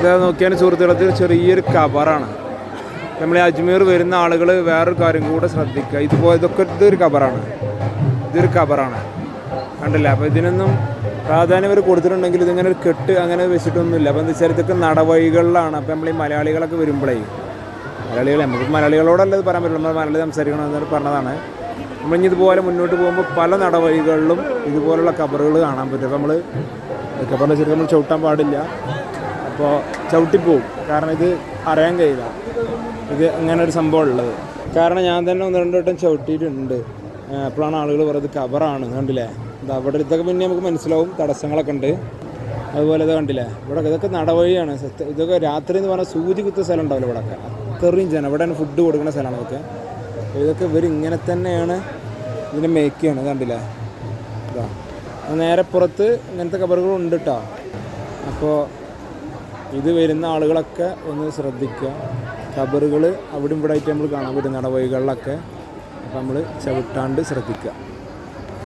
ഇതാ നോക്കിയാൽ സുഹൃത്തുക്കളത്തിൽ ചെറിയൊരു കബറാണ്. നമ്മൾ അജ്മീർ വരുന്ന ആളുകൾ വേറൊരു കാര്യം കൂടെ ശ്രദ്ധിക്കുക. ഇതുപോലെ ഇതൊക്കെ ഇതൊരു കബറാണ്. ഇതൊരു കബറാണ്. കണ്ടില്ല? അപ്പോൾ ഇതിനൊന്നും പ്രാധാന്യം ഇവർ കൊടുത്തിട്ടുണ്ടെങ്കിൽ ഇതിങ്ങനെ ഒരു കെട്ട് അങ്ങനെ വെച്ചിട്ടൊന്നുമില്ല. അപ്പോൾ എന്താ വെച്ചാൽ ഇതൊക്കെ നടവഴികളിലാണ്. അപ്പോൾ നമ്മൾ ഈ മലയാളികളൊക്കെ വരുമ്പോഴേ മലയാളികൾ നമുക്ക് മലയാളികളോടല്ല ഇത് പറയാൻ പറ്റില്ല നമ്മൾ മലയാളി സംസാരിക്കണം എന്ന് പറഞ്ഞതാണ്. നമ്മളിനി ഇതുപോലെ മുന്നോട്ട് പോകുമ്പോൾ പല നടവഴികളിലും ഇതുപോലുള്ള കബറുകൾ കാണാൻ പറ്റും. അപ്പോൾ നമ്മൾ കബറിനെ ശരിക്കും നമ്മൾ ചവിട്ടാൻ പാടില്ല. അപ്പോൾ ചവിട്ടിപ്പോവും. കാരണം ഇത് അറിയാൻ കഴിയില്ല. ഇത് അങ്ങനെ ഒരു സംഭവം ഉള്ളത് കാരണം ഞാൻ തന്നെ ഒന്ന് രണ്ട് വട്ടം ചവിട്ടിയിട്ടുണ്ട്. അപ്പോഴാണ് ആളുകൾ പറയുന്നത് കവറാണ് കണ്ടില്ലേ? ഇത് അവിടെ ഇതൊക്കെ പിന്നെ നമുക്ക് മനസ്സിലാവും. തടസ്സങ്ങളൊക്കെ ഉണ്ട്. അതുപോലെ ഇത് കണ്ടില്ലേ? ഇവിടെ ഇതൊക്കെ നടവഴിയാണ്. ഇതൊക്കെ രാത്രി എന്ന് പറഞ്ഞാൽ സൂചി കുത്ത സ്ഥലം ഉണ്ടാവില്ല ഇവിടെയൊക്കെ അത്രയും ജനം. ഇവിടെയാണ് ഫുഡ് കൊടുക്കുന്ന സ്ഥലമാണ് ഇതൊക്കെ. ഇതൊക്കെ ഇവർ ഇങ്ങനെ തന്നെയാണ് ഇതിനെ മേക്ക് ചെയ്യണം കണ്ടില്ലേ? നേരെ പുറത്ത് ഇങ്ങനത്തെ കബറുകളുണ്ട് കേട്ടോ അപ്പോൾ ഇത് വരുന്ന ആളുകളൊക്കെ ഒന്ന് ശ്രദ്ധിക്കുക. കബറുകൾ അവിടെ ഇവിടെ ആയിട്ട് നമ്മൾ കാണാൻ പറ്റും നടവഴികളിലൊക്കെ. അപ്പം നമ്മൾ ചവിട്ടാണ്ട് ശ്രദ്ധിക്കുക.